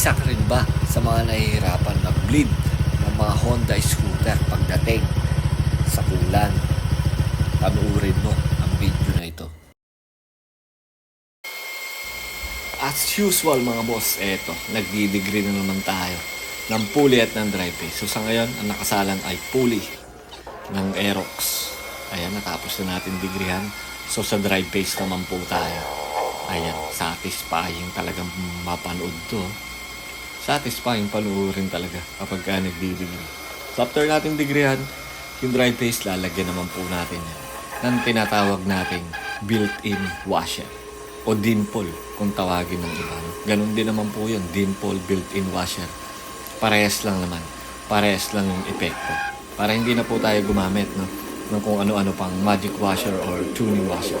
isa rin ba sa mga nahihirapan mag-bleed ng mga Honda scooter pagdating sa kulan? Panuorin mo ang video na ito. As usual mga boss, eto, nagdi-degree na naman tayo ng pulley at ng dry pace. So sa ngayon, ang nakasalan ay pulley ng Aerox. Ayan, natapos na natin degreehan. So sa dry pace naman po tayo. Ayan, satisfying talagang mapanood to. Satisfying panuorin talaga kapag ka nagdi-degree. So after natin degreehan, yung dry pace lalagyan naman po natin ng tinatawag nating built-in washer o dimple kung tawagin ng iba. Ganun din naman po yun, dimple built-in washer. Parehas lang naman. Parehas lang yung epekto. Para hindi na po tayo gumamit no, ng kung ano-ano pang magic washer or tuning washer.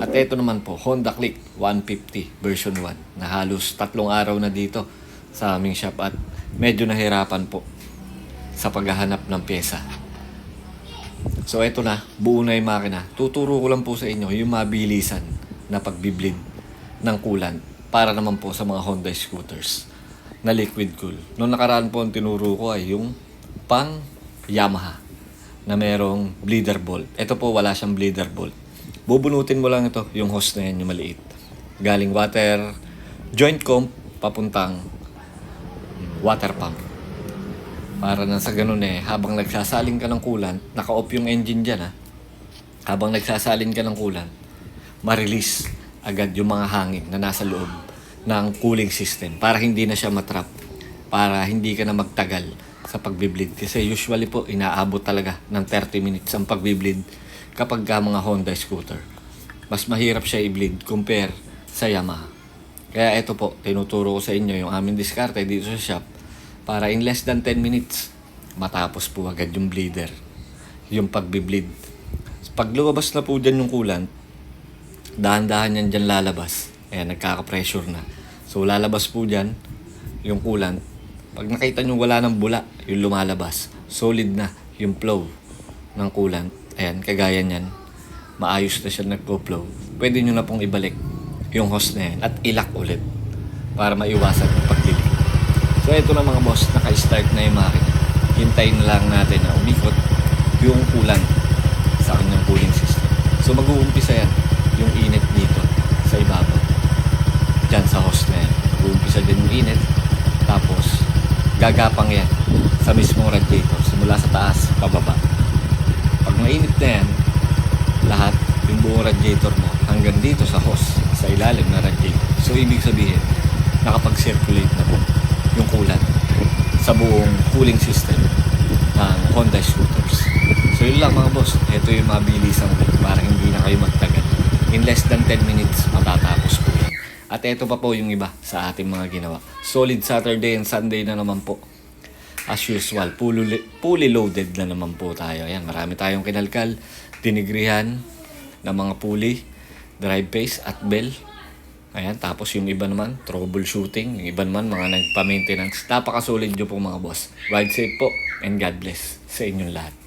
At ito naman po, Honda Click 150 version 1 na halos tatlong araw na dito sa aming shop at medyo nahirapan po sa paghahanap ng pyesa. So eto na, buo na yung makina. Tuturo ko lang po sa inyo yung mabilisan na pagbiblid ng coolant para naman po sa mga Honda scooters na liquid cool. Noong nakaraan po ang tinuro ko ay yung pang Yamaha na merong bleeder bolt. Ito po wala siyang bleeder bolt. Bubunutin mo lang ito, yung hose na yan, yung maliit. Galing water joint comp papuntang water pump. Para na sa ganun eh, habang nagsasalin ka ng coolant, naka-off yung engine dyan ha. Habang nagsasalin ka ng coolant, ma-release agad yung mga hangin na nasa loob ng cooling system para hindi na siya matrap. Para hindi ka na magtagal sa pagbiblid. Kasi usually po, inaabot talaga ng 30 minutes ang pagbiblid kapag ka mga Honda scooter. Mas mahirap siya i-bleed compare sa Yamaha. Kaya ito po, tinuturo ko sa inyo yung aming diskarte dito sa shop para in less than 10 minutes, matapos po agad yung bleeder. Yung pagbi-bleed. Pag lumabas na po dyan yung coolant, dahan-dahan yan dyan lalabas. Ayan, nagkaka-pressure na. So, lalabas po dyan yung coolant. Pag nakita nyo wala ng bula, yung lumalabas. Solid na yung flow ng coolant. Ayan, kagaya niyan. Maayos na siya nagpo-flow. Pwede nyo na pong ibalik yung hose na yan at ilak ulit para maiwasan yung paglilik. So, ito na mga boss, naka-start na yung makina. Hintayin na lang natin na umikot yung coolant sa kanyang cooling system. So, mag-uumpisa yan yung init dito sa ibabaw. Diyan sa hose na yan. Mag-uumpisa din yung init. Tapos, gagapang yan sa mismong radiator. Simula sa taas, pababa. Pag mainit na yan, lahat, yung buong radiator mo, hanggang dito sa hose, sa ilalim na radiator. So, ibig sabihin, nakapag-circulate na po yung coolant sa buong cooling system ng Honda scooters. So, yun lang mga boss. Ito yung mabilisang para hindi na kayo magtagal. In less than 10 minutes, matatapos po yan. At ito pa po yung iba sa ating mga ginawa. Solid Saturday and Sunday na naman po. As usual, fully, fully loaded na naman po tayo. Ayan, marami tayong kinalkal, dinigrihan ng mga pulley, drive pace at bell. Ayan, tapos yung iba naman, troubleshooting. Yung iba naman, mga nagpa-maintenance. Napakasolid nyo po mga boss. Ride safe po and God bless sa inyong lahat.